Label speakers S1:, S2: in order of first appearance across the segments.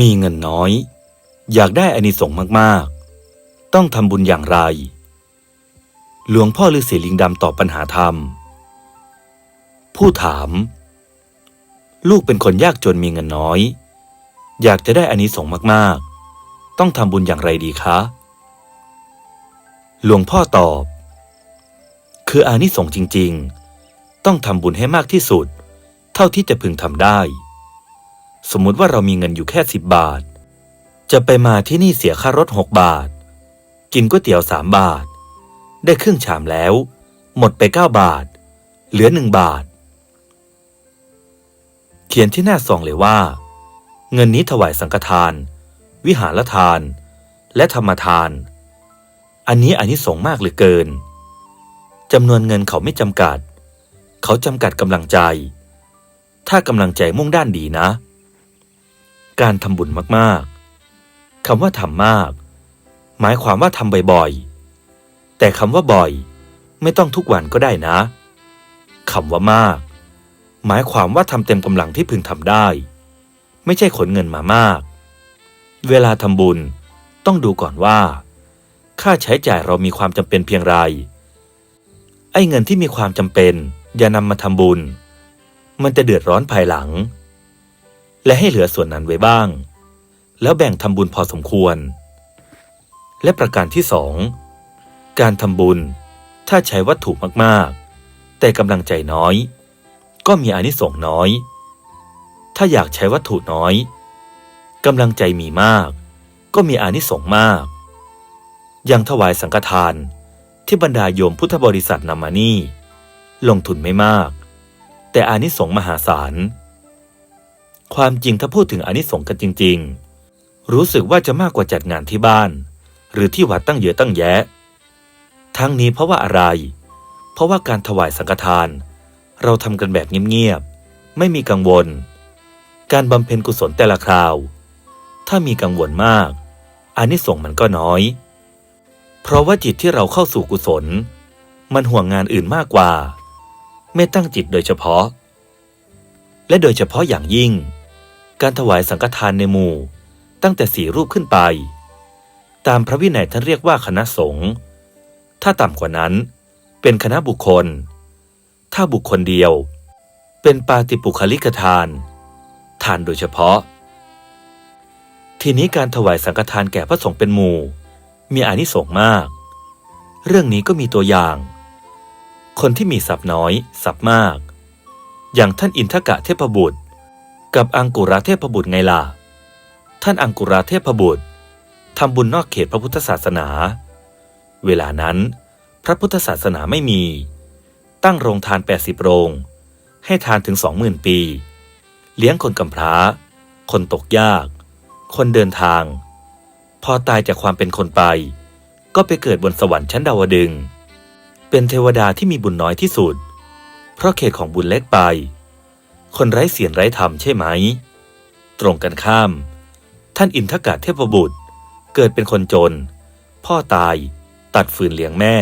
S1: มีเงินน้อย อยากได้อานิสงส์มากๆ ต้องทำบุญอย่างไร หลวงพ่อฤาษีลิงดำตอบปัญหาธรรม ผู้ถาม ลูกเป็นคนยากจนมีเงินน้อย อยากจะได้อานิสงส์มากๆ ต้องทำบุญอย่างไรดีคะ หลวงพ่อตอบ คืออานิสงส์จริง ๆ ต้องทำบุญให้มากที่สุด เท่าที่จะพึงทำได้ สมมุติว่าเรามีเงินอยู่แค่สิบบาท จะไปมาที่นี่เสียค่ารถหกบาท กินก๋วยเตี๋ยวสามบาท ได้ครึ่งชามแล้ว หมดไปเก้าบาท เหลือหนึ่งบาท เขียนที่หน้าซองเลยว่า เงินนี้ถวายสังฆทาน วิหารทาน และธรรมทาน อันนี้อันนี้สงส์มากเหลือเกินจำนวนเงินเขาไม่จำกัด เขาจำกัดกำลังใจ ถ้ากำลังใจมุ่งด้านดีนะ การทำบุญมากๆคำว่าทำมาก หมายความว่าทำบ่อยๆ แต่คำว่าบ่อย ไม่ต้องทุกวันก็ได้นะคำว่ามาก หมายความว่าทำเต็มกำลังที่พึงทำได้ ไม่ใช่ขนเงินมามาก เวลาทำบุญต้องดูก่อนว่า ค่าใช้จ่ายเรามีความจำเป็นเพียงไร ไอ้เงินที่มีความจำเป็น อย่านำมาทำบุญ มันจะเดือดร้อนภายหลัง และให้เหลือส่วนนั้นไว้บ้าง แล้วแบ่งทำบุญพอสมควร และประการที่สองการทำบุญถ้าใช้วัตถุมากๆ แต่กำลังใจน้อย ก็มีอานิสงส์น้อย ถ้าอยากใช้วัตถุน้อยกำลังใจมีมาก ก็มีอานิสงส์มากอย่างถวายสังฆทานที่บรรดาโยมพุทธบริษัทนำมานี่ ลงทุนไม่มาก แต่อานิสงส์มหาศาล ความจริงถ้าพูดถึงอนิสงส์กันจริง ๆ รู้สึกว่าจะมากกว่าจัดงานที่บ้าน หรือที่วัดตั้งเยอะตั้งแยะ ทั้งนี้เพราะว่าอะไร เพราะว่าการถวายสังฆทาน เราทำกันแบบเงียบๆไม่มีกังวล การบำเพ็ญกุศลแต่ละคราว ถ้ามีกังวลมากอานิสงส์มันก็น้อย เพราะว่าจิตที่เราเข้าสู่กุศล มันห่วงงานอื่นมากกว่า ไม่ตั้งจิตโดยเฉพาะ และโดยเฉพาะอย่างยิ่ง การถวายสังฆทานในหมู่ตั้งแต่สี่รูปขึ้นไป ตามพระวินัยท่านเรียกว่าคณะสงฆ์ถ้าต่ำกว่านั้นเป็นคณะบุคคล ถ้าบุคคลเดียว เป็นปาติปุคลิกทาน ทานโดยเฉพาะ ทีนี้การถวายสังฆทานแก่พระสงฆ์เป็นหมู่ มีอานิสงส์มาก เรื่องนี้ก็มีตัวอย่าง คนที่มีทรัพย์น้อยทรัพย์มาก อย่างท่านอินทกะเทพบุตร กับอังกุราเทพบุตรไงล่ะ ท่านอังกุราเทพบุตรทำบุญนอกเขตพระพุทธศาสนา เวลานั้นพระพุทธศาสนาไม่มี ตั้งโรงทาน 80 โรง ให้ทานถึง20,000ปี เลี้ยงคนกำพร้า คนตกยาก คนเดินทาง พอตายจากความเป็นคนไป ก็ไปเกิดบนสวรรค์ชั้นดาวดึง เป็นเทวดาที่มีบุญน้อยที่สุด เพราะเขตของบุญเล็กไป คนไร้เสียรไร้ธรรมใช่ไหม ตรงกันข้าม ท่านอินทกะเทพบุตร เกิดเป็นคนจน พ่อตายตัดฟืนเลี้ยงแม่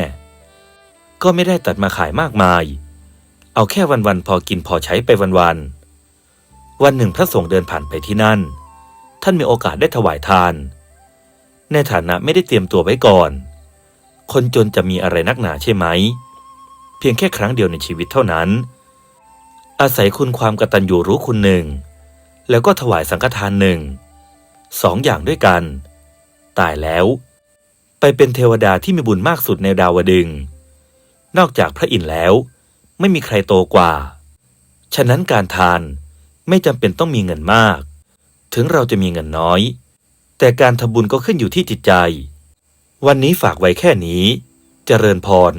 S1: ก็ไม่ได้ตัดมาขายมากมาย เอาแค่วันๆพอกินพอใช้ไปวันๆวันหนึ่งพระสงฆ์เดินผ่านไปที่นั่น ท่านมีโอกาสได้ถวายทาน ในฐานะไม่ได้เตรียมตัวไว้ก่อน คนจนจะมีอะไรนักหนาใช่ไหม เพียงแค่ครั้งเดียวในชีวิตเท่านั้น อาศัยคุณความกตัญญูรู้คุณหนึ่ง แล้วก็ถวายสังฆทานหนึ่งสองอย่างด้วยกัน ตายแล้ว ไปเป็นเทวดาที่มีบุญมากสุดในดาวดึง นอกจากพระอินทร์แล้ว ไม่มีใครโตกว่า ฉะนั้นการทานไม่จำเป็นต้องมีเงินมาก ถึงเราจะมีเงินน้อย แต่การทำบุญก็ขึ้นอยู่ที่จิตใจ วันนี้ฝากไว้แค่นี้เจริญพร